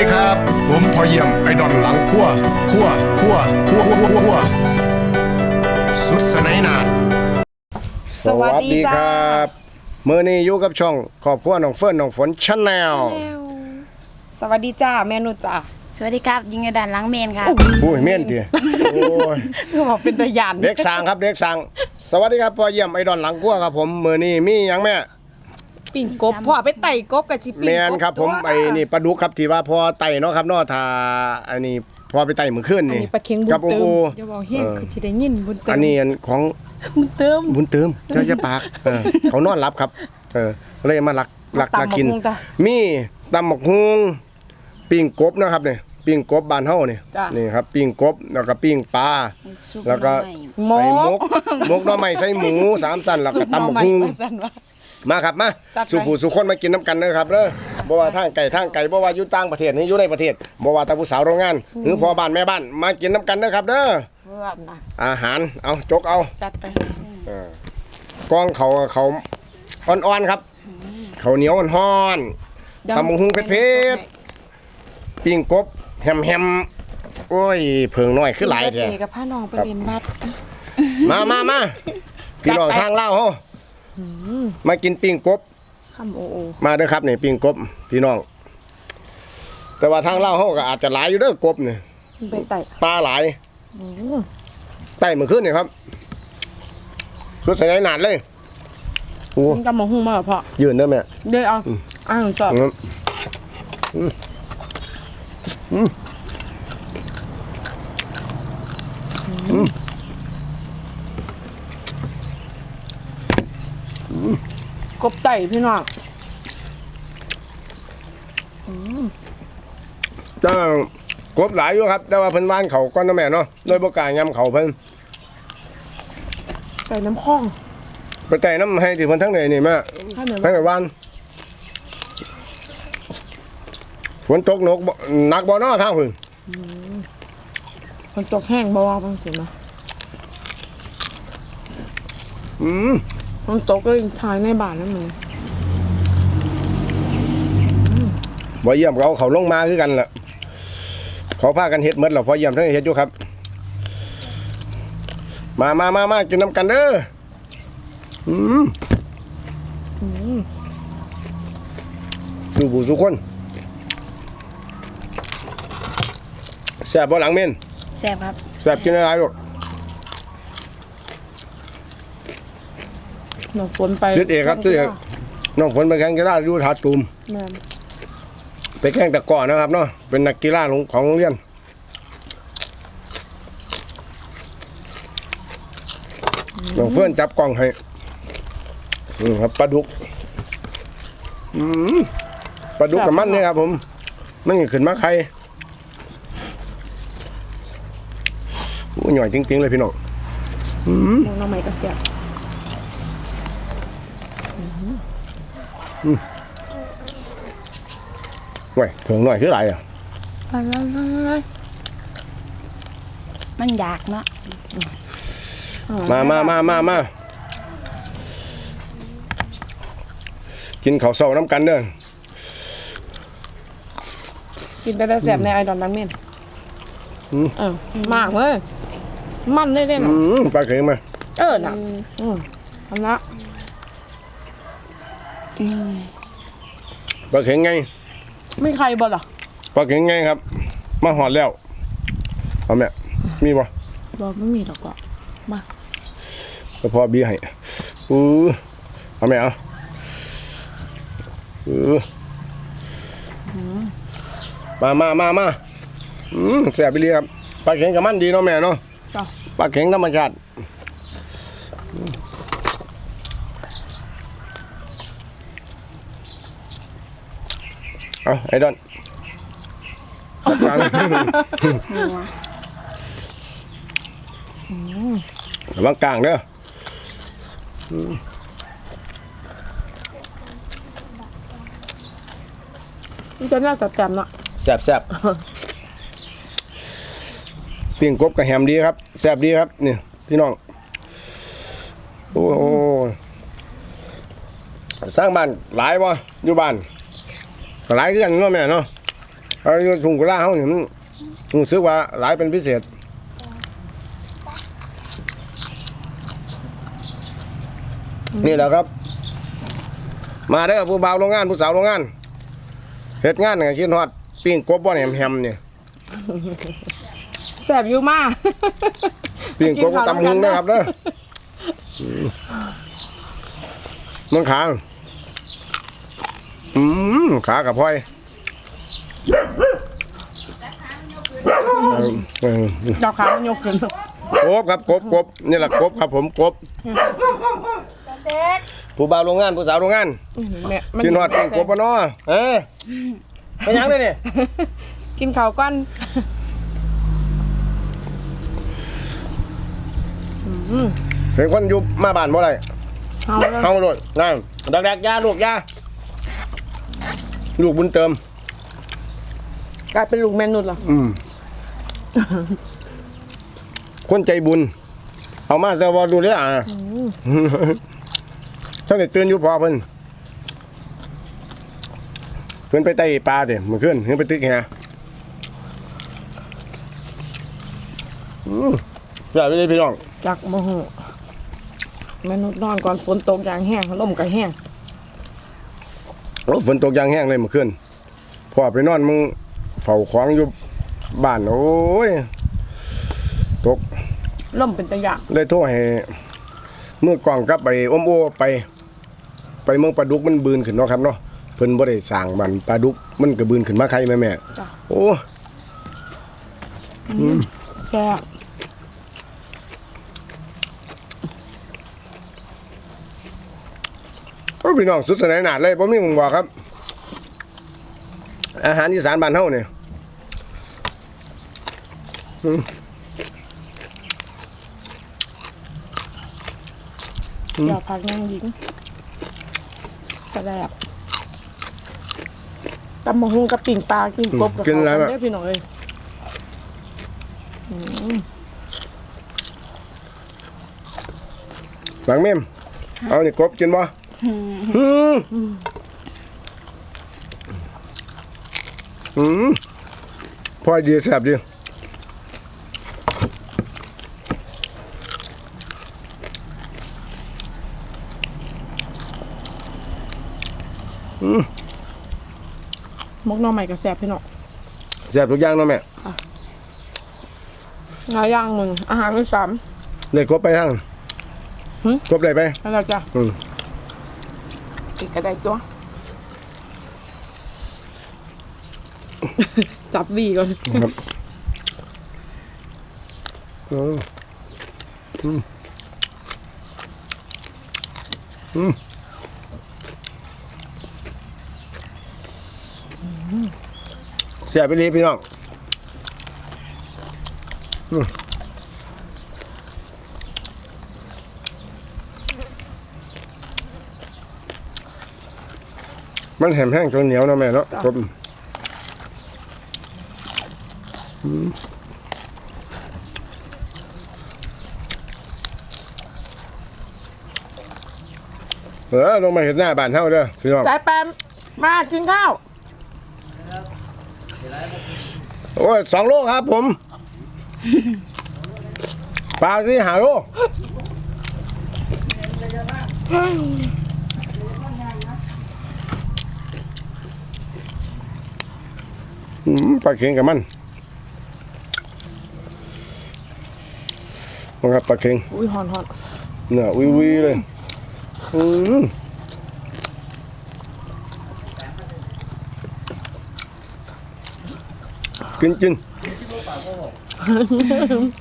วัสดีครับ ผมพอเยี่ยมไอดอนหลังขั้วขั้วขั้วขั้วขั้วขั้วสุดสนัยนาดสวัสดีครับเมื่อนี้อยู่กับช่องครอบครัวน้องเฟิร์นน้องฝนชาแนลสวัสดีจ้าแม่นุจ้าสวัสดีครับยิงกระดานหล้างเมนครับอุ้ยเมียนทีโอ้ยคือบอกเป็นตะยานเด็กสางครับเด็กสางสวัสดีครับพอเยี่ยมไอดอนหลังขั้วครับผมเมื่อนี้มีหยังแม่ ปิ่งกบพ่อไปไต่กบกับจิปิ่งแมกนบครับ ผมตัวไอ้นี่ปลาดุกครับที่ว่าพอไต่เนาะครับเนาะถ้าอันนี้พอไปไต่มือขึ้นอันนี่นี้ปลาเค็งบุญกับโอเติมโออย่าบอกเฮี้ยเออคือสิได้ยินบุญเติมอันนี้อันของบุญเติม บุญเติมเจ้าจะปากเออเขานอนรับครับเออเลยมาลักลักตำลักกินบักหุ่งจ้ะมีตำหมกฮุงปิ้งกบนะครับเนี่ยปิ้งกบบ้านเฮานี่จ้ะ นี่ครับปิ้งกบแล้วก็ปิ้งปลา ซุปแล้วก็ หน่อไม้ หมไอ้กมกมกหน่อไม้ใส่หมูสามสันแล้วก็ตำหมกฮุงซุปหน่อไม้ว่าซั่นว่า มาครับมาจัดไป สู่ผู้สู่คนมากินน้ำกันเด้อครับเด้อบ่ว่าทางไก่ทางไก่บ่ว่าอยู่ต่างประเทศนี่อยู่ในประเทศบ่ว่าแต่ผู้สาวโรงงาน หรือพ่อบ้านแม่บ้านมากินน้ำกันเด้อครับเด้อเพื่อนนะอาหารเอาจกเอาจัดไปกล้องเขาเขาอ่อนๆครับเขาวเหนียวอ่อนๆ ตำบักหุ่งเผ็ด ปิ้งกบแฮมแฮมโอ้ยเพิงน้อยคือหลายแท้เกับผ้าน้องไปเรียนวัด มามามาพี่น้องจัดไปทางเล่าวเฮา มากินปิ้งกบคำโอโอมาเด้อครับนี่ปิ้งกบพี่น้อง แต่ว่าทางเล่าวเฮาก็อาจจะหลายอยู่เด้อกบนี่ไปไต่ปลาหลายไต่เมื่อคืนนี่ครับ สุดสายหนาดเลยโอ้มันกำมะฮุ่งมาเหรอพ่อยืนเด้อแม่เดี๋ยวเอาอ่างจอบอืมอืมอืมอืม กบไต่พี่น้องแต่กบหลายอยู่ครับ แต่ว่าเพิ่นว่านเขาก้อนน้ำแม่เนาะโดยบ่กล้ายำเขาเพิ่นไต่น้ำข้องไปไต่น้ำให้ที่เพิ่นทั้งไหนนี่แม่ถ้าเหนือทั้งไหนว่านฝนตกหนกบ่หนักบ่เนาะทางเพิ่นมันตกแห้งบ่ว่าบางสินะอืม มันตกก็ทายในบ้านนั่นมึงบ่เยี่ยมเขาเขาลงมาคือกันล่ะ เขาพากันเฮ็ดหมดแล้วพอเยี่ยมทั้งเฮ็ดอยู่ครับ มามามามากินน้ำกันเด้ออืมสู่ผู้สู่คนแซ่บบ่หลังเม่นแซ่บครับแซ่บกินอะไรลูก หนูฝนไปชื่อเอกครับชื่อเอกน้องฝนไปแข่งกีฬาอยู่ถาตูมแม่นไปแข่งตะกร้อนะครับเนาะเป็นนักกีฬาของของโรงเรียนน้องเฟื่อนจับกล้องให้อืมครับปลาดุกอืมปลาดุกกับมันเนี่ยครับ ผมมันขึ้นมาใครโอ้ยหน่อยจริงๆเลยพี่น้องมองน้ำใหม่กระเสียบ หน่อยเพิ่งหน่อยคืออะไรอะมันอยากเนาะมามามามามากินข้าวเช้าน้ำกันเด้อกินไปแต่แสบในไอดอนนั้นเม่นเออมากเว้ยมันได้เลยอืนะมปลาเข็งมาเออน่ะอืมทำละ ปลาเข็งไงไม่ใครบ่หรอปลาเข็งไงครับ มาหอดแล้วเอาแม่มีบ่บ่ไม่มีหรอกก็มาก็พอบีให้อือเอาแม่เอาอือมามามามาอืมแซ่บไปเลยครับปลาเข็งกับมันดีเนาะแม่เนาะจ้ะปลาเข็งธรรมชาติ เอาไอ้ดอนจัดการระวังกลางเด้อมันจะน่าจะแจ่มเนาะแซ่บแซ่บปิ้งกบกับแฮมดีครับแซ่บดีครับนี่พี่น้อง โอ้โหสร้างบ้านหลายบ่อยู่บ้านก็ หลายคือกันเนาะแม่เนาะเอาอยู่ถุงกุลาเฮานี่มันรู้สึกว่าหลายเป็นพิเศษนี่แหละครับ มาเด้อผู้บ่าวโรงงานผู้สาวโรงงานเฮ็ดงานก็คิดฮอดปิ้งกบบ่แหมๆนี่แสบอยู่มากปิ้งกบกับตำหุงนะครับเด้ออืมมันขาง อืมขากับพลอยเออเออดอกขามันยกขึ้นกบครับกบกบนี่แหละกบครับผมกบผู้บ่าวโรงงานผู้สาวโรงงานแม่มักินฮอดปิ้งกบปะเนาะเออไปยังเลยนี่กินข้าวก้อนเห็นคนอยู่มาบ้านบ่ได้เอาเลยเฮาโลดนั่นดักๆยาลูกยา ลูกบุญเติม กลายเป็นลูกแมนุษย์เหรออืม คนใจบุญ เอามาแต่ว่าดูแลอะท่านได้ตื่นอยู่พอเพิ่นเพิ่นไปไต่ปลาเด้เมื่อคืนเพิ่นไปตึกแฮอืมอย่าไปเลยพี่น้อง จักโมโหแมนุษย์นอนก่อนฝนตกอย่างแห้งลมก็แห้งโอ้ฝนตกอยางแห้งเลยเมื่อคืนพ่อไปนอนมึงเฝ้าของอยู่บ้านโอ้ยตกลมเป็นตะยานเลยโทรให้เมื่อกล่องกลับไปอมโอไป ไปเมืองปลาดุกมันบืนขึ้นเนาะครับเนาะเพิ่นบ่ได้สร้างมันปลาดุกมันก็บืนขึ้นมาใครแม่แม่จ้ะโอ้แซ่บ อ้พี่น้องสุดสนานหนาดเลยบ่มีหมึงบอกครับ อาหารอีสานบ้านเฮาเนี่ยเดี๋ยวพักนั่งยิงแสลบตำมะฮุงกับปิ่งปลากินกบกับเขากันได้อพี่น้องเอ้ยหลังเมมเอานี่กบกินบ่ อืมอืมพอดีแซ่บดีมกหน่อใหม่กับแซ่บพี่น้องแซ่บทุกอย่างเนาะแม่หลายอย่างมึงอาหารอีสานได้กบไปทางหึกบได้ไปอะไรจ้ะอืม อีกกระไดตัวจับวีก่อนครับเอออืมอืมแซ่บไปเลยพี่น้องอืม มันแหมแห้งจนเหนียวเนาะแม่เนาะครับเออลงมาเห็นหน้าบ้านเท่าเด้อพี่น้องสายแปมมากินข้าว โอ้ยสองโลครับผม ปลาสิหาโลอืม ปลาเค็งกับมันมันครับปลาเค็งอุ้ยหอนหอนเนื้อวิวีเลยอืมกินจริง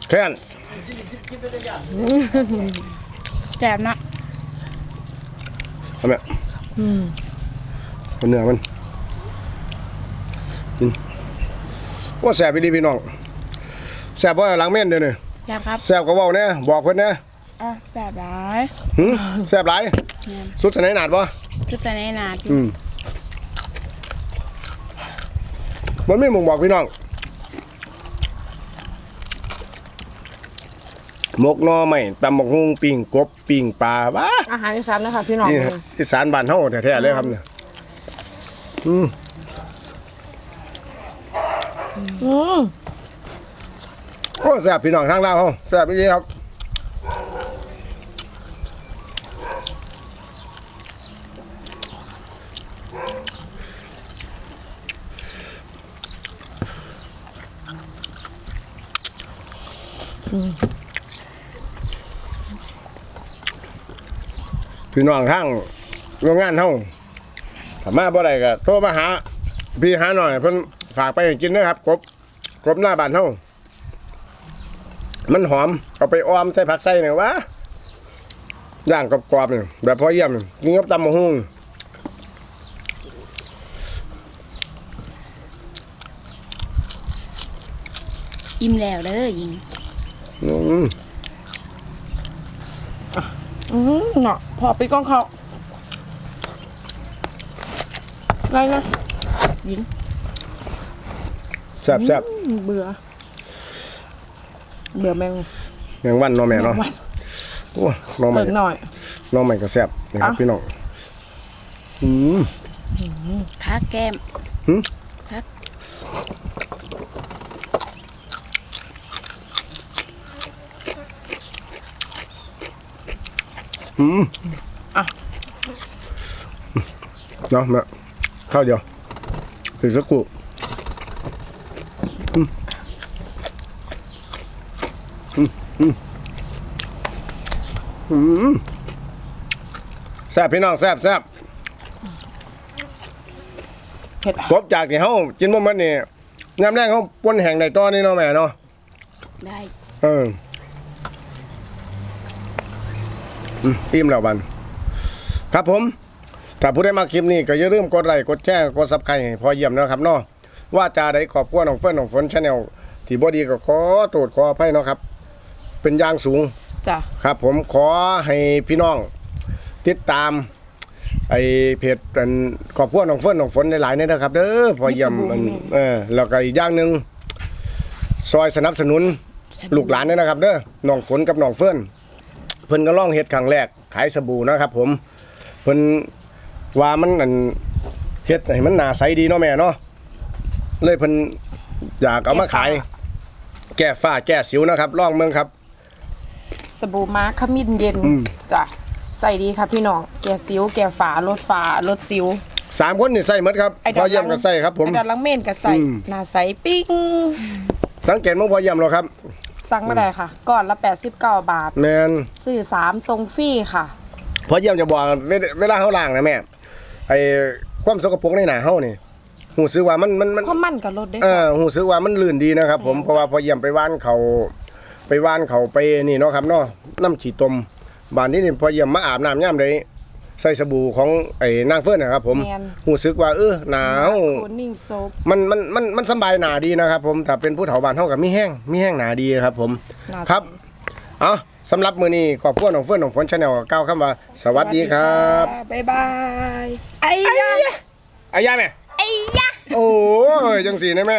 แค่นแซ่บเนาะทำไมเอาเนื้อมันกิน ว่าแสบไปดีพี่น้องแสบว่าหลังเม่นเดี๋ยวนี้แซ่บครับแสบก็เว้าเนี่ยบอกเพิ่นนะอะแซ่บหลายหึแสบหลายสุดสนายหนาดบ่คือใส่ในนาดอืมมันไม่มงบอกพี่น้องหมกหนอไม่ตำหมกฮุงปิ่งกบปิ่งปลาบ้าอาหารอีสานนะคะพี่น้อง นี่ฮะอีสานบ้านเฮาแท้ๆเลยครับเนี่ยอืม อืมโอ้แซ่บพี่น้องทางลาวเฮาแซ่บจริงๆครับพี่น้องทางโรงงานเฮาสามารถบ่ได้ก็โทรมาหาพี่หาหน่อยเพิ่น ฝากไปให้กินนะครับกบกบหน้าบ้านเฮามันหอมเอาไปออมใส่ผักใส่เนี่ยวะย่างกรอบๆนี่แบบพอเยี่ยมนี่กินกับตำมะฮุ่งอิ่มแล้วเด้อยิงอืมอืมเนาะพอไปกล้องเขาอะไรนะยิง แซ่บแซ่บอืมเบื่อ เบื่อแมงแมงวันเนาะแม่เนาะวันโอ้น้องใหม่เบิ่งหน่อย น้องใหม่ก็แซ่บนะครับอะ พี่น้องอืม พักแก้มหึ พักอืมอะ เนาะแม่ข้าวเดียวอีกสักครู่อืมอืมอืมอืม แซ่บพี่น้องแซ่บแซ่บเผ็ดอะกบจากที่เฮากินบ่มันนี่ยามแรกเฮาป่นแห้งได้ต่อนี่เนาะแม่เนาะได้เอออืมอิ่มแล้วบัน ครับผม ถ้าผู้ได้มาคลิปนี้ก็อย่าลืมกดไลค์กดแชร์กดซับไครต์ให้พอเยี่ยมนะครับเนาะว่าจาได้ขอบคุณน้องเฟิร์นน้องฝนชาแนลที่บ่ดีก็ขอโทษขออภัยเนาะครับ เป็นอย่างสูงจ้ะครับ ผมขอให้พี่น้อง ติดตาม ไอ้เพจอันขอบคุณน้องเฟิร์นน้องฝนหลายๆเนี่ยนะครับ เด้อพอเยี่ยมมันเออแล้วก็อีกอย่างหนึ่งซอยสนับสนุนลูกหลานเนี่ยนะครับ เด้อน้องฝนกับน้องเฟิร์นเพิ่นก็ล่องเฮ็ดครั้งแรก ขายสบู่นะครับ ผมเพิ่นว่ามันอันเฮ็ดให้มันหนาใสดีเนาะแม่เนาะเลยเพิ่นอยากเอามาขาย แก้ฝ้าแก้สิวนะครับลองเมืองครับ สบู่ม้าขมิ้นเย็นอืม จ้ะใส่ดีครับพี่น้องแก่สิวแก่ฝาลดฝาลดสิวสามคนนี่ใส่หมดครับไอ้พอเยี่ยมก็ใส่ครับผม ไอ้ดอดลังเม่นก็ใส่อืม หน้าใสปิ้งสังเกตมั้งพอเยี่ยมหรอครับสั่งมาได้ค่ะก่อนละ 89 บาทแมนซื้อสามทรงฟรีค่ะ พอเยี่ยมจะบอกเวลาเวลาเฮาล้างนะแม่ไอ้ความสกปรกในหน้าเฮานี่หูซึกว่ามันมันมัน ความมั่นกับรถด้วยเออหูซึกว่ามันลื่นดีนะครับผมเพราะว่าพอเยี่ยมไปว่านเขา ไปว่านเขาไปนี่เนาะครับเนาะน้ำฉีดตมบ้านนี้นี่พอเยี่ยมมาอาบน้ำย่ำเลยใส่สบู่ของไอ้นางเฟิร์นนะครับ ผมหูซึกว่าเออหนาวโคนิ่งโซฟมันมันมันมันสำบายหนาดีนะครับ ผมถ้าเป็นผู้เฒ่าบ้านเฮากับมีแห้งมีแห้งหนาดีครับ ผม หนาครับ เอาสำหรับมือนี้ขอบคุณน้องเฟิร์นน้องฝนชาแนลก้าวคำว่า สวัสดีครับบ๊ายบายไอ้ยะ อายาแม่ไอ้ยะ โอ้ยจังสีได้ไหม